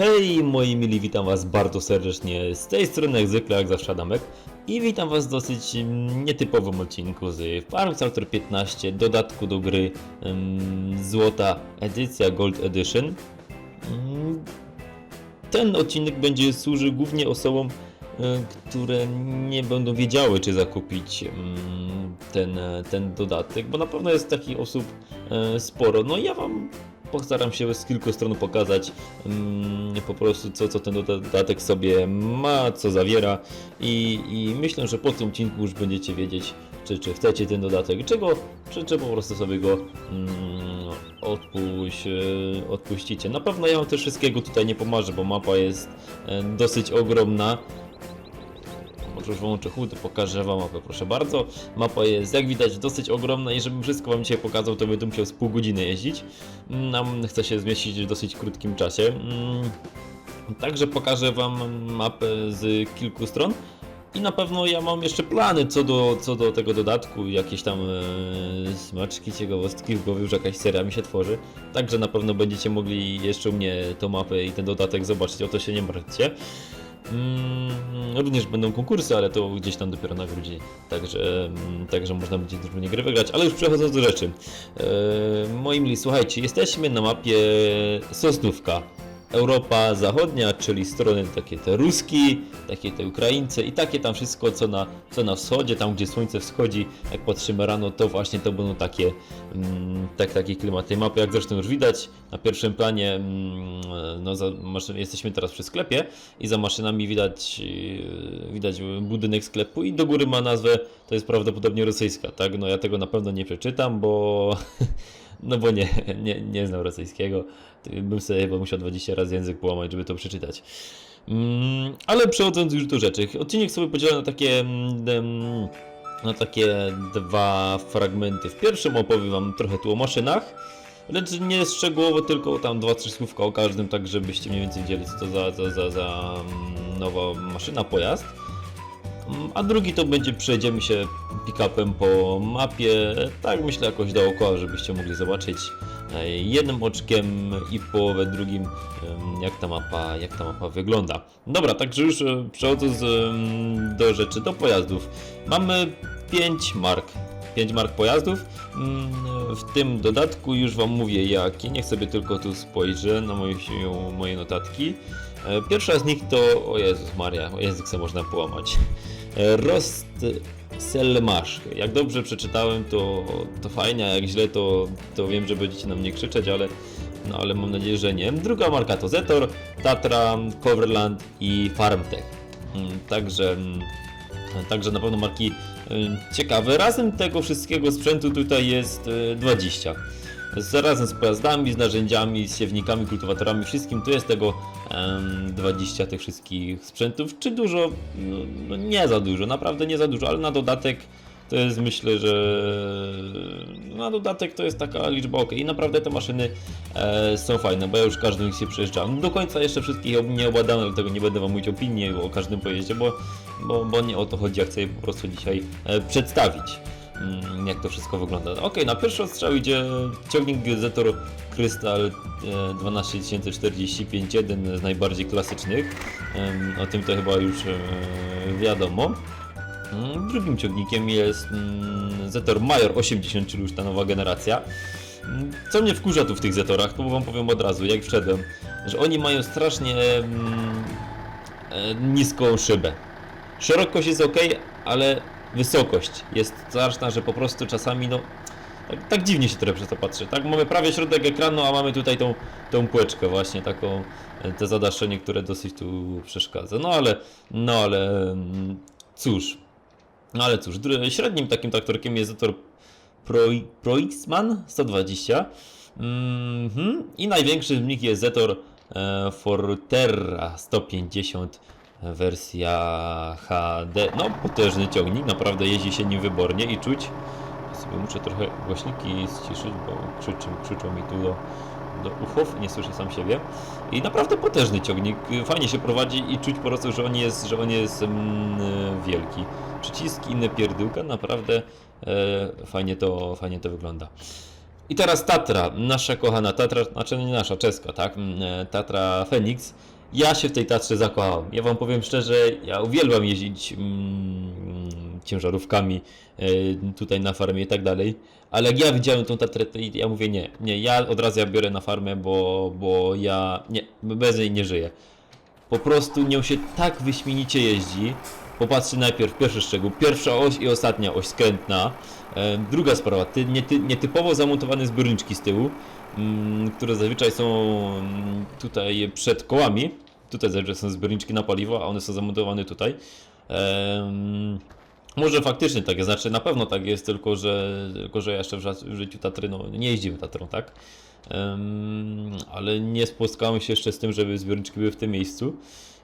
Hej moi mili, witam was bardzo serdecznie. Z tej strony jak zwykle, jak zawsze Adamek. I witam was w dosyć mm, nietypowym odcinku z Farm Starter 15, dodatku do gry mm, Złota Edycja Gold Edition. Mm, Ten odcinek będzie służył głównie osobom, e, które nie będą wiedziały, czy zakupić ten, e, ten dodatek, bo na pewno jest takich osób e, sporo. No ja wam postaram się z kilku stron pokazać mm, po prostu co, co ten dodatek sobie ma, co zawiera i, i myślę, że po tym odcinku już będziecie wiedzieć, czy, czy chcecie ten dodatek, czego, czy, czy po prostu sobie go mm, odpuść, e, odpuścicie. Na pewno ja wam też wszystkiego tutaj nie pomarzę, bo mapa jest e, dosyć ogromna. Włączę chód, pokażę wam mapę, proszę bardzo. Mapa jest, jak widać, dosyć ogromna i żebym wszystko wam dzisiaj pokazał, to będę musiał z pół godziny jeździć. Nam chce się zmieścić w dosyć krótkim czasie. Mm, Także pokażę wam mapę z kilku stron. I na pewno ja mam jeszcze plany co do, co do tego dodatku, jakieś tam e, smaczki, ciekawostki w głowie, już jakaś seria mi się tworzy. Także na pewno będziecie mogli jeszcze u mnie tą mapę i ten dodatek zobaczyć, o to się nie martwcie. Mm, również będą konkursy, ale to gdzieś tam dopiero na grudzień. Także, mm, także można będzie drużynie gry wygrać. Ale już przechodząc do rzeczy. E, moi mili, słuchajcie, jesteśmy na mapie Sosnówka. Europa Zachodnia, czyli strony takie te Ruski, takie te Ukraińcy i takie tam wszystko co na, co na wschodzie, tam gdzie słońce wschodzi, jak patrzymy rano, to właśnie to będą takie, mm, tak, takie klimaty. Mapy, jak zresztą już widać na pierwszym planie, mm, no za, jesteśmy teraz przy sklepie i za maszynami widać, yy, widać budynek sklepu i do góry ma nazwę, to jest prawdopodobnie rosyjska, tak, no ja tego na pewno nie przeczytam, bo no bo nie, nie, nie znam rosyjskiego. Bym sobie chyba musiał 20 razy język połamać, żeby to przeczytać. Mm, ale przechodząc już do rzeczy. Odcinek sobie podzielę na takie, mm, na takie dwa fragmenty. W pierwszym opowiem Wam trochę tu o maszynach, lecz nie szczegółowo, tylko tam dwa, trzy słówka o każdym, tak żebyście mniej więcej wiedzieli, co to za, za, za, za mm, nowa maszyna, pojazd. Mm, A drugi to będzie przejdziemy się pick-upem po mapie, tak myślę jakoś dookoła, żebyście mogli zobaczyć e, jednym oczkiem i połowę drugim jak ta mapa, jak ta mapa wygląda. Dobra, także już e, przechodząc do rzeczy, do pojazdów. Mamy 5 mark. 5 mark pojazdów. Mm, W tym dodatku już Wam mówię jakie. Niech sobie tylko tu spojrzę na moje, moje notatki. E, Pierwsza z nich to, o Jezus Maria, język sobie można połamać. Rost Selmash. Jak dobrze przeczytałem, to, to fajnie, a jak źle, to, to wiem, że będziecie na mnie krzyczeć, ale, no, ale mam nadzieję, że nie. Druga marka to Zetor, Tatra, Coverland i Farmtech. Mm, Także, mm, także na pewno marki y, ciekawe. Razem tego wszystkiego sprzętu tutaj jest y, 20. Z, razem z pojazdami, z narzędziami, z siewnikami, kultywatorami, wszystkim tu jest tego em, 20 tych wszystkich sprzętów. Czy dużo? No, no nie za dużo, naprawdę nie za dużo, ale na dodatek to jest myślę, że na dodatek to jest taka liczba ok. I naprawdę te maszyny e, są fajne, bo ja już każdą z się przejeżdżałem. Do końca jeszcze wszystkich nie obładałem, dlatego nie będę wam mówić opinii o każdym pojeździe, bo, bo, bo nie o to chodzi, ja chcę je po prostu dzisiaj e, przedstawić jak to wszystko wygląda. Ok, na pierwszy ostrzał idzie ciągnik Zetor Crystal e, 12045, jeden z najbardziej klasycznych. O tym to chyba już e, wiadomo. Mm, Drugim ciągnikiem jest mm, Zetor Major 80, czyli już ta nowa generacja. Mm, Co mnie wkurza tu w tych Zetorach, to wam powiem od razu, jak wszedłem, że oni mają strasznie mm, e, niską szybę. Szerokość jest ok, ale wysokość jest straszna, że po prostu czasami no tak, tak dziwnie się trochę przez to patrzy. Tak mamy prawie środek ekranu, a mamy tutaj tą, tą płeczkę właśnie taką, e, te zadaszenie, które dosyć tu przeszkadza. No ale, no ale mm, cóż. No ale cóż, średnim takim traktorkiem jest Zetor Pro, Proixman 120. Mhm. I największy z nich jest Zetor e, Forterra 150 wersja HD. No, potężny ciągnik, naprawdę jeździ się nim wybornie i czuć. Ja sobie muszę trochę głośniki ściszyć, bo krzyczą, krzyczą mi tu do, do uchów, nie słyszę sam siebie. I naprawdę potężny ciągnik, fajnie się prowadzi i czuć po prostu, że on jest, że on jest mm, wielki. Przyciski, inne pierdółka, naprawdę e, fajnie, to, fajnie to wygląda. I teraz Tatra, nasza kochana Tatra, znaczy nie nasza, czeska, tak? Mm, e, Tatra Phoenix. Ja się w tej Tatrze zakochałem. Ja wam powiem szczerze, ja uwielbiam jeździć mm, ciężarówkami e, tutaj na farmie i tak dalej. Ale jak ja widziałem tą Tatrę, to ja mówię nie, nie, ja od razu ja biorę na farmę, bo, bo ja nie, bez niej nie żyję. Po prostu nią się tak wyśmienicie jeździ. Popatrzcie najpierw pierwszy szczegół, pierwsza oś i ostatnia oś skrętna. E, druga sprawa, ty, niety, nietypowo zamontowane zbiorniczki z tyłu, mm, które zazwyczaj są mm, tutaj przed kołami. Tutaj zazwyczaj są zbiorniczki na paliwo, a one są zamontowane tutaj. Może faktycznie tak jest, znaczy na pewno tak jest, tylko że, tylko że jeszcze w, życiu Tatry, no nie jeździmy Tatrą, tak? Em, ale nie spotkałem się jeszcze z tym, żeby zbiorniczki były w tym miejscu.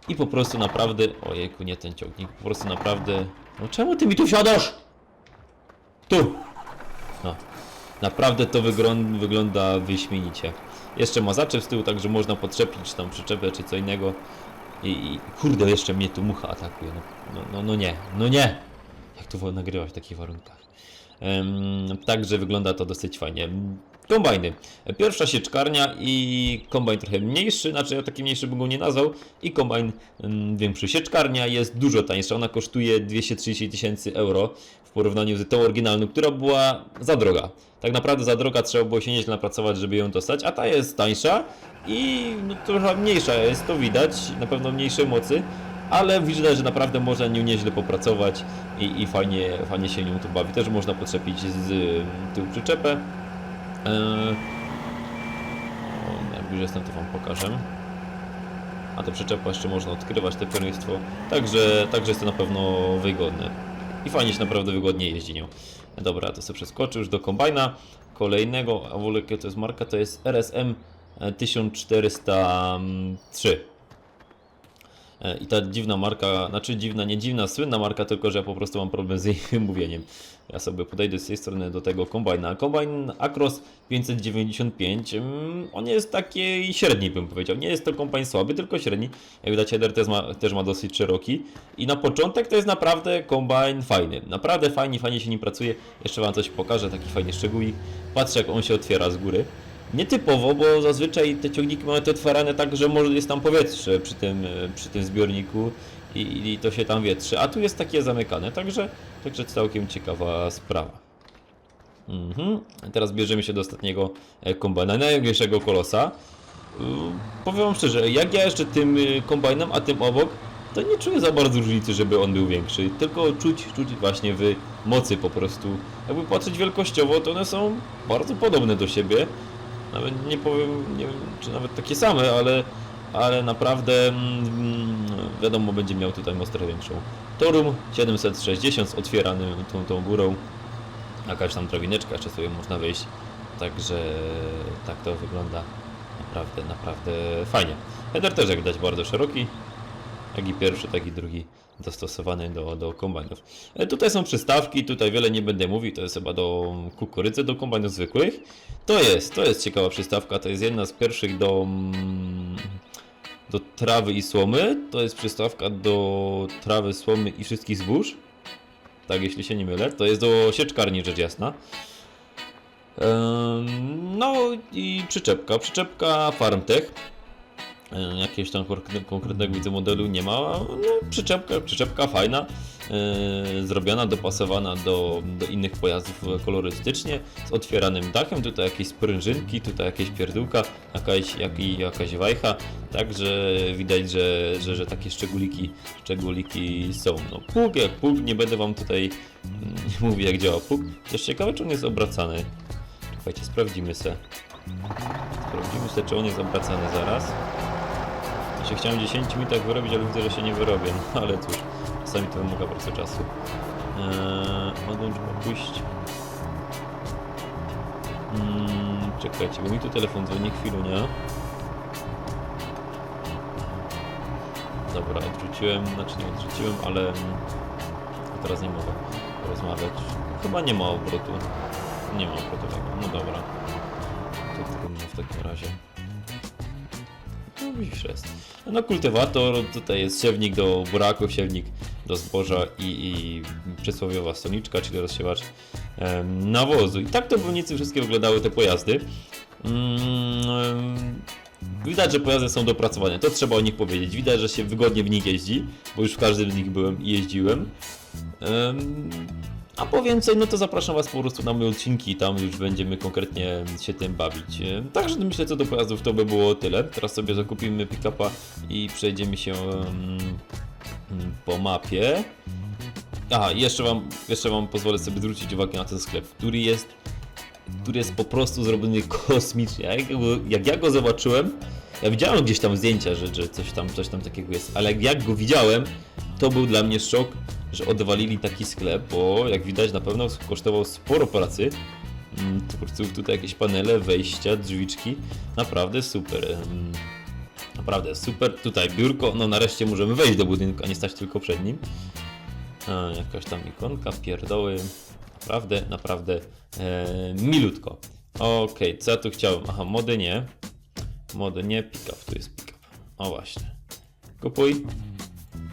I po prostu naprawdę, ojejku, nie ten ciągnik, po prostu naprawdę, no czemu ty mi tu wsiadasz? Tu! No, naprawdę to wyglą- wygląda wyśmienicie. Jeszcze ma zaczep z tyłu, także można podczepić, czy tam przyczepę, czy co innego. I, i kurde, jeszcze mnie tu mucha atakuje. No, no, no, no nie, no nie! Jak tu nagrywać w takich warunkach? Em, także wygląda to dosyć fajnie. Kombajny. Pierwsza sieczkarnia i kombajn trochę mniejszy, znaczy ja taki mniejszy bym go nie nazwał i kombajn mm, większy. Sieczkarnia jest dużo tańsza, ona kosztuje 230 tysięcy euro porównaniu z tą oryginalną, która była za droga. Tak naprawdę za droga trzeba było się nieźle napracować, żeby ją dostać, a ta jest tańsza i no, trochę mniejsza jest, to widać, na pewno mniejszej mocy, ale widać, że naprawdę można nią nieźle popracować i, i fajnie, fajnie się nią tu bawi. Też można podczepić z tyłu przyczepę. Eee, jak już jestem, to Wam pokażę. A to przyczepa jeszcze można odkrywać, te pierwieństwo. Także, także jest to na pewno wygodne. I fajnie się naprawdę wygodnie jeździ nią. Dobra, to sobie przeskoczę już do kombajna kolejnego. A w ogóle to jest marka? To jest RSM 1403. E, I ta dziwna marka, znaczy dziwna, nie dziwna, słynna marka, tylko że ja po prostu mam problem z jej wymówieniem. Ja sobie podejdę z tej strony do tego kombajna. Kombajn Acros 595, mm, on jest taki średni bym powiedział. Nie jest to kombajn słaby, tylko średni. Jak widać header też ma, też ma dosyć szeroki. I na początek to jest naprawdę kombajn fajny. Naprawdę fajnie, fajnie się nim pracuje. Jeszcze Wam coś pokażę, taki fajny szczegółik. Patrzcie jak on się otwiera z góry. Nietypowo, bo zazwyczaj te ciągniki mamy te otwierane tak, że może jest tam powietrze przy tym, e, przy tym zbiorniku i, i to się tam wietrzy, a tu jest takie zamykane, także, także całkiem ciekawa sprawa. Mhm. Teraz bierzemy się do ostatniego e, kombajna, największego kolosa. Yy, Powiem wam szczerze, jak ja jeszcze tym y, kombajnem, a tym obok, to nie czuję za bardzo różnicy, żeby on był większy. Tylko czuć, czuć właśnie w mocy po prostu. Jakby patrzeć wielkościowo, to one są bardzo podobne do siebie. Nawet nie powiem, nie wiem, czy nawet takie same, ale, ale naprawdę mm, wiadomo, będzie miał tutaj moc trochę większą. Torum 760 z otwieranym tą, tą górą. Jakaś tam drabineczka, jeszcze sobie można wejść. Także tak to wygląda naprawdę, naprawdę fajnie. Header też jak widać bardzo szeroki. Jak i pierwszy, tak i drugi dostosowany do, do kombajnów. E, Tutaj są przystawki, tutaj wiele nie będę mówił, to jest chyba do kukurydzy, do kombajnów zwykłych. To jest, to jest ciekawa przystawka, to jest jedna z pierwszych do, do trawy i słomy. To jest przystawka do trawy, słomy i wszystkich zbóż. Tak, jeśli się nie mylę. To jest do sieczkarni, rzecz jasna. No i przyczepka. Przyczepka Farmtech. Jakiegoś tam konkre- konkretnego widzę modelu nie ma. No, przyczepka, przyczepka fajna, zrobiona, dopasowana do, do innych pojazdów kolorystycznie, z otwieranym dachem. Tutaj jakieś sprężynki, tutaj jakieś pierdółka, jakaś, jak, jakaś wajcha. Także widać, że, że, że takie szczególiki, szczególiki są. No, pług jak pług, nie będę wam tutaj mm, nie mówię jak działa pług. Też ciekawe, czy on jest obracany. Słuchajcie, sprawdzimy se. Sprawdzimy se, czy on jest obracany zaraz. Ja się chciałem w 10 minutach wyrobić, ale widzę, że się nie wyrobię. No ale cóż, czasami to wymaga prostu czasu. Eee, odłącz, opuść. Mm, czekajcie, bo mi tu telefon dzwoni chwilunia. Dobra, odrzuciłem, znaczy nie odrzuciłem, ale mm, teraz nie mogę porozmawiać. Chyba nie ma obrotu. Nie ma obrotowego. No dobra. To trudno w takim razie. No widzisz jest. No kultywator, tutaj jest siewnik do buraków, siewnik do zboża i, i przysłowiowa stoniczka, czyli rozsiewacz nawozu. I tak to mniej wszystkie wyglądały te pojazdy. Mm, Widać, że pojazdy są dopracowane, to trzeba o nich powiedzieć. Widać, że się wygodnie w nich jeździ, bo już w każdym z nich byłem i jeździłem. Em, a po więcej, no to zapraszam Was po prostu na moje odcinki, tam już będziemy konkretnie się tym bawić. Także myślę, co do pojazdów to by było tyle. Teraz sobie zakupimy pick-upa i przejdziemy się po mapie. Aha, jeszcze wam, jeszcze wam pozwolę sobie zwrócić uwagę na ten sklep, który jest który jest po prostu zrobiony kosmicznie. Jak, jak ja go zobaczyłem, ja widziałem gdzieś tam zdjęcia, że, że coś, tam, coś tam takiego jest, ale jak, go widziałem, to był dla mnie szok, że odwalili taki sklep, bo jak widać na pewno kosztował sporo pracy. Mm, Twórców tutaj jakieś panele, wejścia, drzwiczki, naprawdę super. Naprawdę super. Tutaj biurko, no nareszcie możemy wejść do budynku, a nie stać tylko przed nim. A, jakaś tam ikonka, pierdoły. Naprawdę, naprawdę e, milutko. Okej, co ja tu chciałem? Aha, mody nie. Mody nie, pick-up, tu jest pick-up. O właśnie. Kupuj.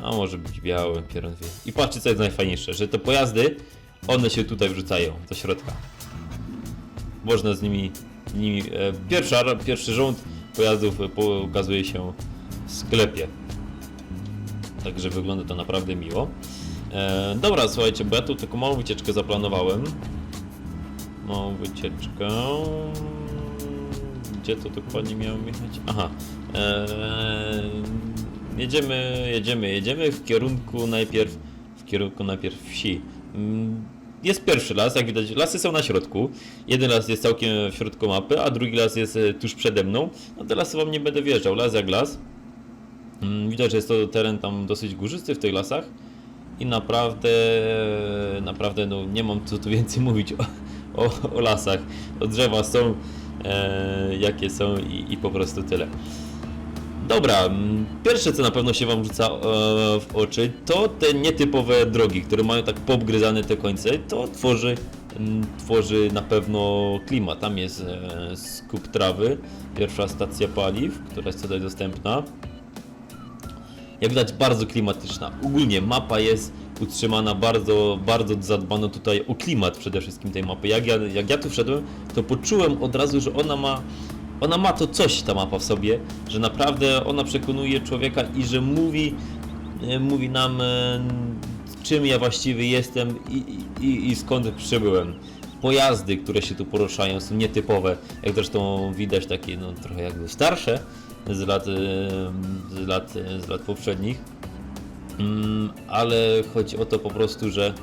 A może być biały, pieron wie. I patrzcie co jest najfajniejsze, że te pojazdy, one się tutaj wrzucają do środka. Można z nimi, nimi e, pierwsza, pierwszy rząd pojazdów pokazuje się w sklepie. Także wygląda to naprawdę miło. E, dobra, słuchajcie, bo ja tu taką małą wycieczkę zaplanowałem. Małą wycieczkę. Gdzie to dokładnie miałem jechać? Aha. E, jedziemy, jedziemy, jedziemy w kierunku najpierw w kierunku najpierw wsi. Jest pierwszy las, jak widać, lasy są na środku. Jeden las jest całkiem w środku mapy, a drugi las jest e, tuż przede mną. No te lasy wam nie będę wjeżdżał, las jak las. Mm, Widać, że jest to teren tam dosyć górzysty w tych lasach i naprawdę, naprawdę no, nie mam co tu więcej mówić o, o, o lasach. O drzewa są e, jakie są i, i po prostu tyle. Dobra, mm, pierwsze co na pewno się Wam rzuca e, w oczy to te nietypowe drogi, które mają tak poobgryzane te końce. To tworzy, mm, tworzy na pewno klimat. Tam jest e, skup trawy, pierwsza stacja paliw, która jest tutaj dostępna jak widać bardzo klimatyczna. Ogólnie mapa jest utrzymana bardzo, bardzo zadbano tutaj o klimat przede wszystkim tej mapy. Jak ja, jak ja tu wszedłem, to poczułem od razu, że ona ma, ona ma to coś, ta mapa w sobie, że naprawdę ona przekonuje człowieka i że mówi, e, mówi nam e, czym ja właściwie jestem i, i, i skąd przybyłem. Pojazdy, które się tu poruszają są nietypowe, jak zresztą widać takie no, trochę jakby starsze z lat, e, z lat, z lat poprzednich. Mm, ale chodzi o to po prostu, że,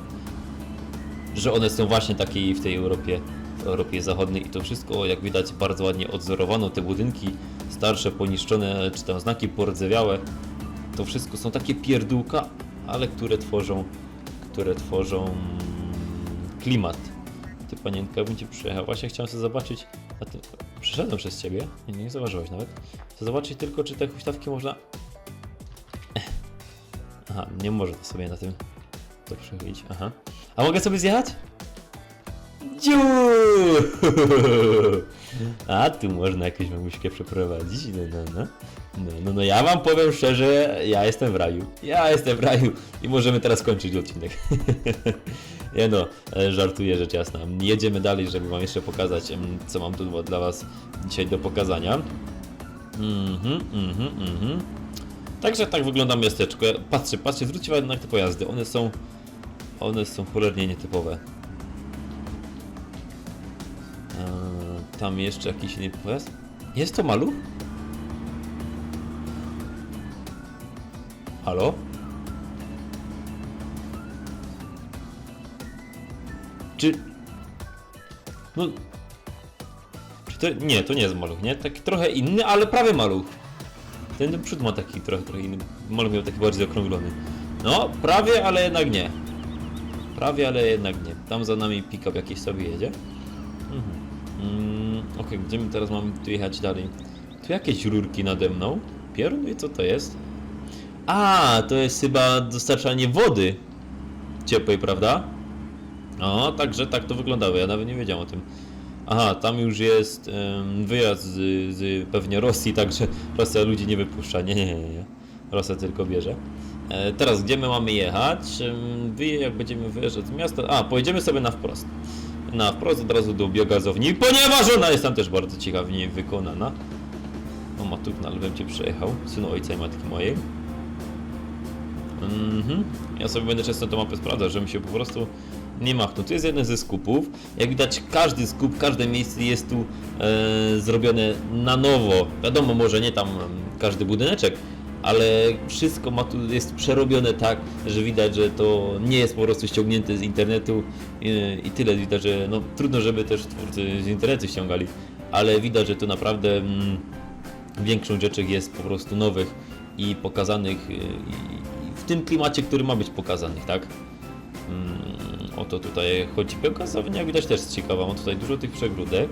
że one są właśnie takie w tej Europie, w Europie Zachodniej i to wszystko, jak widać, bardzo ładnie odzorowano. Te budynki starsze, poniszczone, czy tam znaki pordzewiałe, to wszystko są takie pierdółka, ale które tworzą, które tworzą mm, klimat. Ty panienka będzie przyjechała. Właśnie chciałem sobie zobaczyć. A ty przeszedłem przez ciebie. Nie, nie zauważyłeś nawet. Chcę zobaczyć tylko, czy te huśtawki można. Aha, nie może to sobie na tym to przechylić. Aha. A mogę sobie zjechać? A tu można jakąś mamuśkę przeprowadzić. No, no, no. No, no, no ja wam powiem szczerze, ja jestem w raju. Ja jestem w raju i możemy teraz kończyć odcinek. Nie no, e, żartuję rzecz jasna. Jedziemy dalej, żeby wam jeszcze pokazać, co mam tu dla was dzisiaj do pokazania. Mhm, mhm, mhm. Także tak wygląda miasteczko. Patrzcie, patrzcie, zwróćcie uwagę na te pojazdy. One są, one są cholernie nietypowe. Tam jeszcze jakiś inny pojazd. Jest to maluch? Halo? Czy... No... Czy to... Nie, to nie jest maluch, nie? Taki trochę inny, ale prawie maluch. Ten przód ma taki trochę, trochę inny. Maluch miał taki bardziej zaokrąglony. No, prawie, ale jednak nie. Prawie, ale jednak nie. Tam za nami pick-up jakiś sobie jedzie. Mhm. Okej, gdzie my teraz mamy tu jechać dalej? Tu jakieś rurki nade mną. Pierun i co to jest? A, to jest chyba dostarczanie wody ciepłej, prawda? No, także tak to wyglądało, ja nawet nie wiedziałem o tym. Aha, tam już jest em, wyjazd z, z pewnie Rosji, także Rosja ludzi nie wypuszcza. Nie, nie, nie, nie. Rosę tylko bierze. E, teraz, gdzie my mamy jechać? Wy, jak będziemy wyjeżdżać z miasta... A, pojedziemy sobie na wprost. Na wprost od razu do biogazowni, ponieważ ona jest tam też bardzo ciekawie wykonana. O, Matuk, ale bym cię przejechał. Synu ojca i matki mojej. Mhm. Ja sobie będę często tę mapę sprawdzał, żebym się po prostu nie machnął. Tu jest jeden ze skupów. Jak widać, każdy skup, każde miejsce jest tu e, zrobione na nowo. Wiadomo, może nie tam każdy budyneczek, ale wszystko ma tu, jest przerobione tak, że widać, że to nie jest po prostu ściągnięte z internetu e, i tyle. Widać, że no, trudno, żeby też twórcy z internetu ściągali, ale widać, że tu naprawdę mm, większość rzeczy jest po prostu nowych i pokazanych e, i, i w tym klimacie, który ma być pokazanych, tak? Mm, o to tutaj chodzi. Biogazownia jak widać też ciekawa, mam tutaj dużo tych przegródek.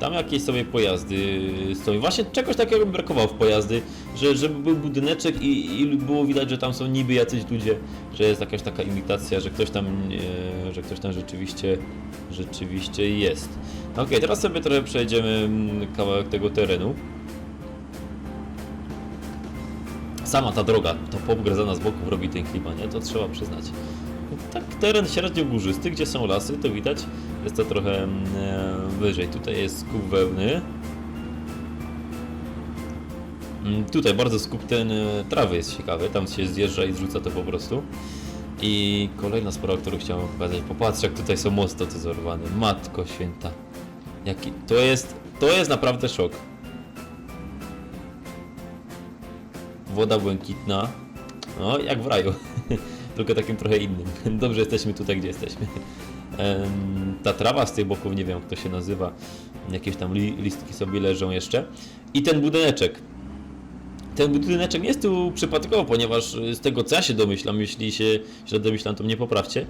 Tam jakieś sobie pojazdy stoją. Właśnie czegoś takiego brakowało w pojazdy, że, żeby był budyneczek i, i było widać, że tam są niby jacyś ludzie, że jest jakaś taka imitacja, że ktoś tam, e, że ktoś tam rzeczywiście, rzeczywiście jest. No Okej, teraz sobie trochę przejdziemy mm, kawałek tego terenu. Sama ta droga, to poobgryzana z boków robi ten klimat, nie? To trzeba przyznać. Tak, teren średnio górzysty, gdzie są lasy, to widać, jest to trochę e, wyżej. Tutaj jest skup wełny. Mm, Tutaj bardzo skup ten e, trawy jest ciekawy, tam się zjeżdża i zrzuca to po prostu. I kolejna sprawa, którą chciałem pokazać. Popatrz, jak tutaj są mosty otyzorowane. Matko święta. Jaki... To jest... To jest naprawdę szok. Woda błękitna. No, jak w raju. Tylko takim trochę innym. Dobrze jesteśmy tutaj, gdzie jesteśmy. Ta trawa z tych boków, nie wiem jak to się nazywa. Jakieś tam li- listki sobie leżą jeszcze. I ten budyneczek. Ten budyneczek jest tu przypadkowo, ponieważ z tego co ja się domyślam, jeśli się źle domyślam, to mnie poprawcie,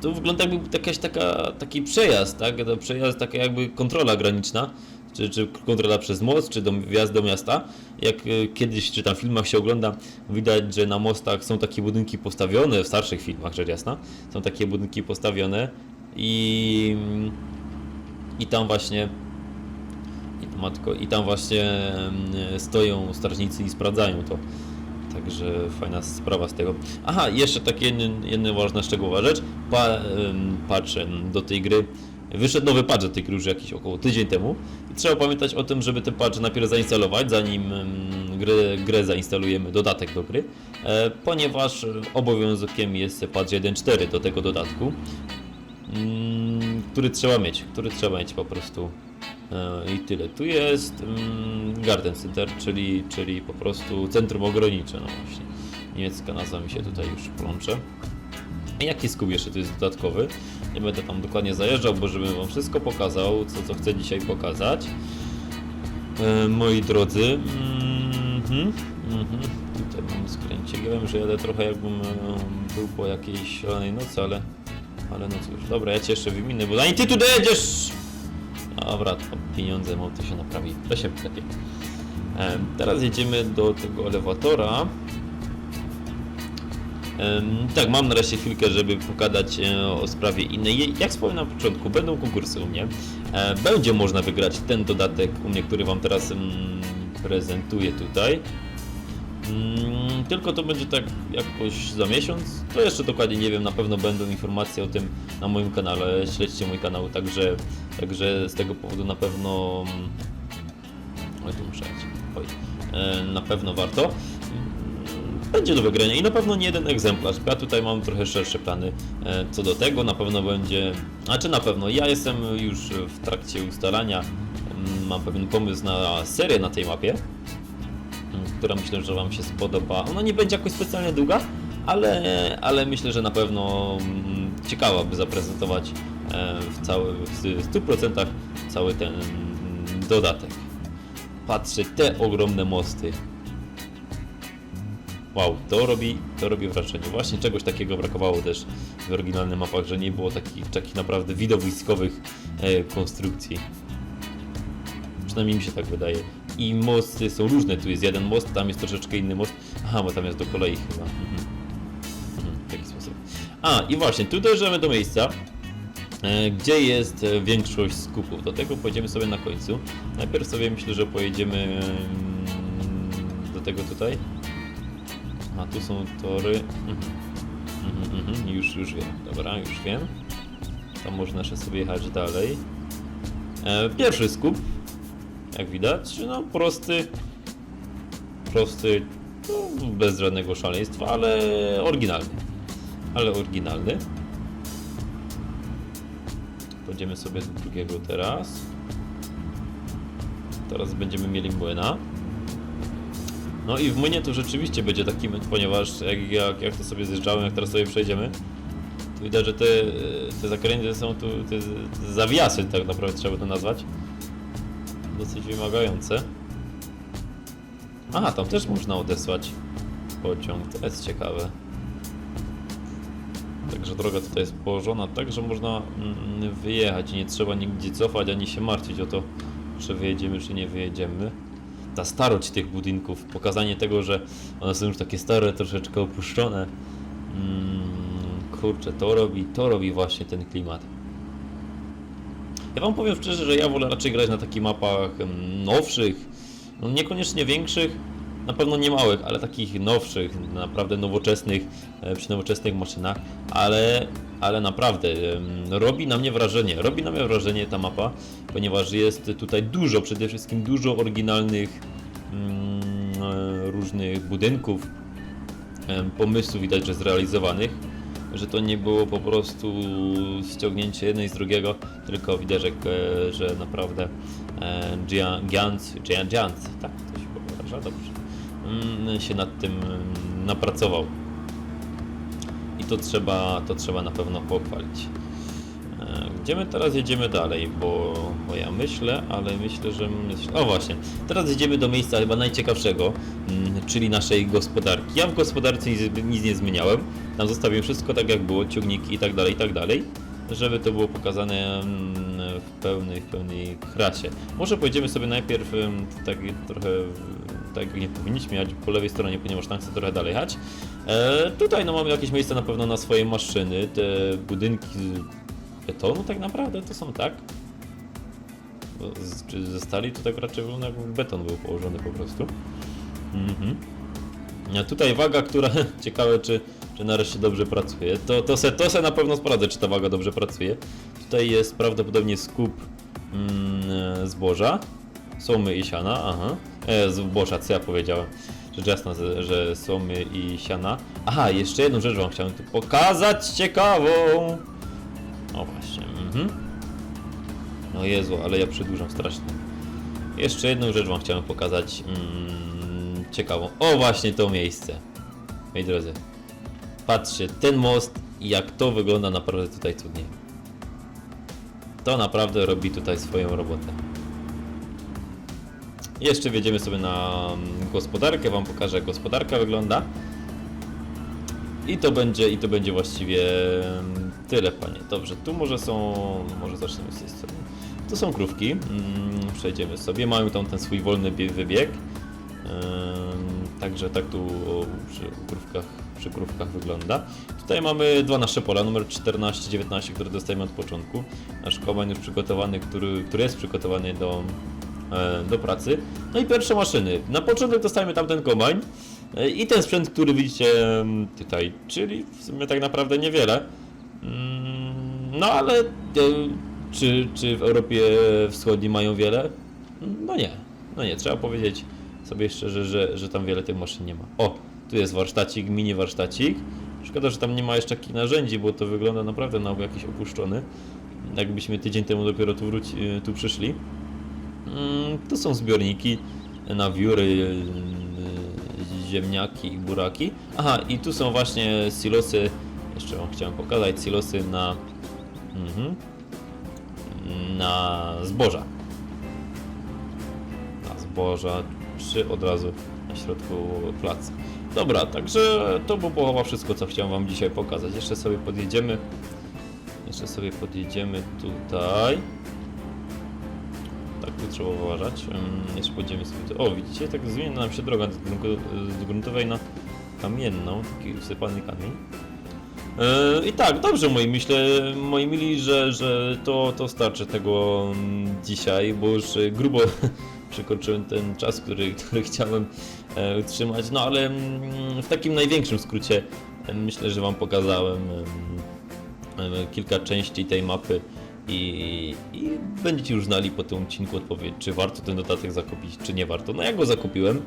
to wygląda jakby jakaś taka, taki przejazd, tak? Przejazd, taka jakby kontrola graniczna, czy, czy kontrola przez most, czy do, wjazd do miasta. Jak y, kiedyś, czy tam w filmach się ogląda, widać, że na mostach są takie budynki postawione, w starszych filmach, rzecz jasna, są takie budynki postawione i, i tam właśnie i matko, i tam właśnie mm, stoją strażnicy i sprawdzają to. Także fajna sprawa z tego. Aha, jeszcze takie jedna, ważna szczegółowa rzecz. Pa, patrzę do tej gry. Wyszedł nowy patch tej gry już jakiś około tydzień temu. I trzeba pamiętać o tym, żeby ten patch najpierw zainstalować, zanim em, grę, grę zainstalujemy, dodatek do gry. E, ponieważ obowiązkiem jest patch 1.4 do tego dodatku. Mm, który trzeba mieć, który trzeba mieć po prostu. E, I tyle. Tu jest mm, Garden Center, czyli, czyli po prostu centrum ogranicze. No właśnie. Niemiecka nazwa mi się tutaj już plącze. Jaki skup jeszcze tu jest dodatkowy? Nie będę tam dokładnie zajeżdżał, bo żebym wam wszystko pokazał, co, co chcę dzisiaj pokazać. E, moi drodzy. Mhm, mhm. Tutaj mam skręcik. Ja wiem, że jadę trochę jakbym e, był po jakiejś szalonej nocy, ale ale no cóż, dobra, ja cię jeszcze wyminę, bo zanim ty tu dojedziesz! Dobra, to pieniądze mam, to się naprawi. To się. Em, teraz jedziemy do tego elewatora. Tak, mam nareszcie chwilkę, żeby pogadać e, o sprawie innej. Jak wspomniałem na początku, będą konkursy u mnie. E, będzie można wygrać ten dodatek u mnie, który Wam teraz prezentuję tutaj. Mm, tylko to będzie tak jakoś za miesiąc. To jeszcze dokładnie nie wiem, na pewno będą informacje o tym na moim kanale. Śledźcie mój kanał, także, także z tego powodu na pewno. mm, Oj, tu muszę. Oj. E, Na pewno warto. Mm, Będzie do wygrania i na pewno nie jeden egzemplarz. Ja tutaj mam trochę szersze plany e, co do tego. Na pewno będzie. A czy na pewno? Ja jestem już w trakcie ustalania. mm, Mam pewien pomysł na serię na tej mapie która myślę, że Wam się spodoba. Ona nie będzie jakoś specjalnie długa, ale, ale myślę, że na pewno mm, ciekawa, by zaprezentować e, w, cały, w 100% cały ten mm, dodatek. Patrzę, te ogromne mosty. Wow, to robi, to robi wrażenie. Właśnie czegoś takiego brakowało też w oryginalnych mapach, że nie było takich, takich naprawdę widowiskowych e, konstrukcji. Przynajmniej mi się tak wydaje. I mosty są różne. Tu jest jeden most, tam jest troszeczkę inny most. Aha, bo tam jest do kolei chyba. Mhm. Mhm, w taki sposób. A, i właśnie, tu dojdziemy do miejsca, e, gdzie jest e, większość skupów. Do tego pojedziemy sobie na końcu. Najpierw sobie myślę, że pojedziemy mm, do tego tutaj. A tu są tory. Mhm. Mhm, mhm. Już, już wiem. Dobra, już wiem. Tam można jeszcze sobie jechać dalej. E, pierwszy skup, jak widać, no prosty, prosty, no, bez żadnego szaleństwa, ale oryginalny. Ale oryginalny. Pójdziemy sobie do drugiego teraz. Teraz będziemy mieli młyna. No i w młynie to rzeczywiście będzie taki młyn, ponieważ jak, jak, jak to sobie zjeżdżałem, jak teraz sobie przejdziemy, to widać, że te, te zakręty są tu, te, te zawiasy tak naprawdę trzeba to nazwać. Dosyć wymagające. Aha, tam też można odesłać pociąg, to jest ciekawe. Także droga tutaj jest położona tak, że można mm, wyjechać i nie trzeba nigdzie cofać, ani się martwić o to, czy wyjedziemy, czy nie wyjedziemy. Ta starość tych budynków, pokazanie tego, że one są już takie stare, troszeczkę opuszczone. Mm, kurczę, to robi, to robi właśnie ten klimat. Ja wam powiem szczerze, że ja wolę raczej grać na takich mapach em, nowszych, no niekoniecznie większych, na pewno nie małych, ale takich nowszych, naprawdę nowoczesnych, e, przy nowoczesnych maszynach, ale, ale naprawdę robi na mnie wrażenie, robi na mnie wrażenie ta mapa, ponieważ jest tutaj dużo, przede wszystkim dużo oryginalnych mm, e, różnych budynków, pomysłów widać, że zrealizowanych, że to nie było po prostu ściągnięcie jednej z drugiego, tylko widać, że, e, że naprawdę Gian- Giant, Giant, Giant, tak to się wyraża, dobrze, się nad tym mm, napracował. I to trzeba, to trzeba na pewno pochwalić. E, Gdzie my teraz jedziemy dalej? Bo, bo ja myślę, ale myślę, że. Myśl... O właśnie, teraz jedziemy do miejsca chyba najciekawszego, mm, czyli naszej gospodarki. Ja w gospodarce nic, nic nie zmieniałem. Tam zostawiłem wszystko tak jak było, ciągniki i tak dalej, i tak dalej, żeby to było pokazane mm, w pełnej, w pełnej krasie. Może pojedziemy sobie najpierw tak trochę tak nie powinniśmy jechać po lewej stronie, ponieważ tam chcę trochę dalej jechać. E, tutaj no mamy jakieś miejsce na pewno na swoje maszyny, te budynki z betonu tak naprawdę to są tak. Z, czy ze stali to tak raczej wygląda jakby beton był położony po prostu. Mhm. A tutaj waga, która ciekawe czy, czy nareszcie dobrze pracuje. To, to, se, to se na pewno sprawdzę, czy ta waga dobrze pracuje. Tutaj jest prawdopodobnie skup mm, zboża, somy i siana, aha. E, zboża, co ja powiedziałem? Rzecz jasna, że somy i siana. Aha, jeszcze jedną rzecz wam chciałem tu pokazać ciekawą. O właśnie, mhm. No Jezu, ale ja przedłużam strasznie. Jeszcze jedną rzecz wam chciałem pokazać mm, ciekawą. O właśnie to miejsce. Moi drodzy. Patrzcie, ten most jak to wygląda naprawdę tutaj cudnie. To naprawdę robi tutaj swoją robotę. Jeszcze wjedziemy sobie na mm, gospodarkę, wam pokażę jak gospodarka wygląda. I to będzie, i to będzie właściwie mm, tyle, panie. Dobrze, tu może są, może zaczniemy z tej strony. To są krówki, mm, przejdziemy sobie, mają tam ten swój wolny bie- wybieg. Także tak tu przy krówkach, przy krówkach wygląda. Tutaj mamy dwa nasze pola, numer 14-19, które dostajemy od początku. Nasz kombajn już przygotowany, który, który jest przygotowany do, e, do pracy. No i pierwsze maszyny. Na początek dostajemy tamten kombajn e, i ten sprzęt, który widzicie tutaj, czyli w sumie tak naprawdę niewiele. Mm, No ale e, czy, czy w Europie Wschodniej mają wiele? No nie, no nie, trzeba powiedzieć sobie szczerze, że, że tam wiele tych maszyn nie ma. O, tu jest warsztacik, mini warsztacik. Szkoda, że tam nie ma jeszcze takich narzędzi, bo to wygląda naprawdę na jakiś opuszczony. Jakbyśmy tydzień temu dopiero tu, wróci, tu przyszli. Mm, Tu są zbiorniki na wióry, yy, ziemniaki i buraki. Aha, i tu są właśnie silosy, jeszcze wam chciałem pokazać, silosy na, mhm, na zboża. Na zboża, przy od razu na środku placu. Dobra, także to było połowa wszystko, co chciałem wam dzisiaj pokazać. Jeszcze sobie podjedziemy, jeszcze sobie podjedziemy tutaj. Tak, tu trzeba uważać. Jeszcze pójdziemy sobie. O, widzicie, tak zmienia nam się droga z gruntowej na kamienną, taki wsypany kamień. Yy, I tak, dobrze moi, myślę, moi mili, że, że to, to starczy tego mm, dzisiaj, bo już y, grubo, przekroczyłem ten czas, który, który chciałem e, utrzymać, no ale mm, w takim największym skrócie e, myślę, że Wam pokazałem em, e, kilka części tej mapy i, i będziecie już znali po tym odcinku odpowiedź, czy warto ten dodatek zakupić, czy nie warto. No ja go zakupiłem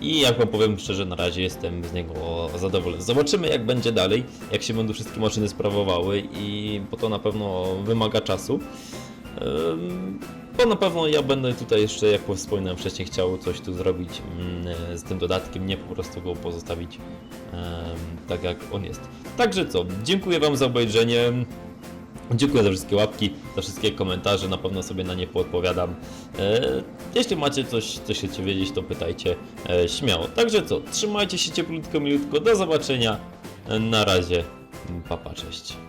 i jak Wam powiem szczerze, na razie jestem z niego zadowolony. Zobaczymy jak będzie dalej, jak się będą wszystkie maszyny sprawowały i bo to na pewno wymaga czasu. Ym, Bo na pewno ja będę tutaj jeszcze, jak wspominałem wcześniej, chciał coś tu zrobić mm, z tym dodatkiem, nie po prostu go pozostawić tak jak on jest. Także co, dziękuję Wam za obejrzenie. Dziękuję za wszystkie łapki, za wszystkie komentarze, na pewno sobie na nie poodpowiadam. E, jeśli macie coś, co chcecie wiedzieć, to pytajcie e, śmiało. Także co, trzymajcie się cieplutko, milutko, do zobaczenia. E, Na razie, papa, cześć.